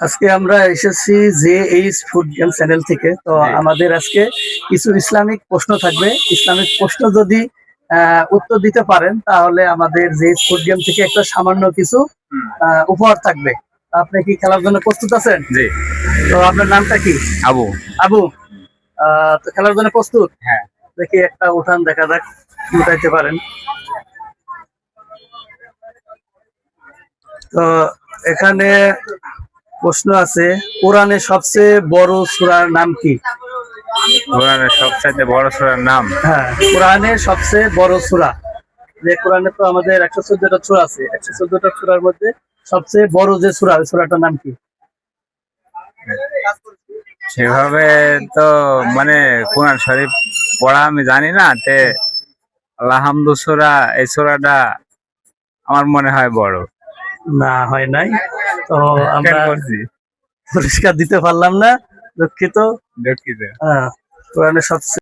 আজকে আমরা এসেছি J H food game channel থেকে। তো আমাদের আজকে কিছু ইসলামিক প্রশ্ন থাকবে। ইসলামিক প্রশ্ন যদি উত্তর দিতে পারেন তাহলে আমাদের জে ফুড গেম থেকে একটা সামান্য কিছু উপহার থাকবে। আপনি কি খেলার জন্য প্রস্তুত আছেন? জি। তো আপনার নামটা কি? আবু। আবু। তো খেলার জন্য প্রস্তুত? হ্যাঁ। দেখি একটা উঠান দেখা যাক উঠাইতে পারেন। তো এখানে প্রশ্ন আছে কোরআনের সবচেয়ে বড় সূরার নাম কি? কোরআনের সবচাইতে বড় সূরার নাম? হ্যাঁ কোরআনের সবচেয়ে বড় সূরা। যে কোরআনে তো আমাদের একশো চোদ্দটা সূরা আছে একশো চোদ্দটা সূরার মধ্যে সবচেয়ে বড় যে সূরা ওই সূরাটার নাম কি? সেভাবে তো মানে কোরআন শরীফ পড়া আমি জানি না তে আলহামদুসুরা এই সূরাটা আমার মনে হয় বড়। না হয় নাই। তো আমরা পরিষ্কার দিতে পারলাম না দুঃখিত। হ্যাঁ কোরআনের সবচেয়ে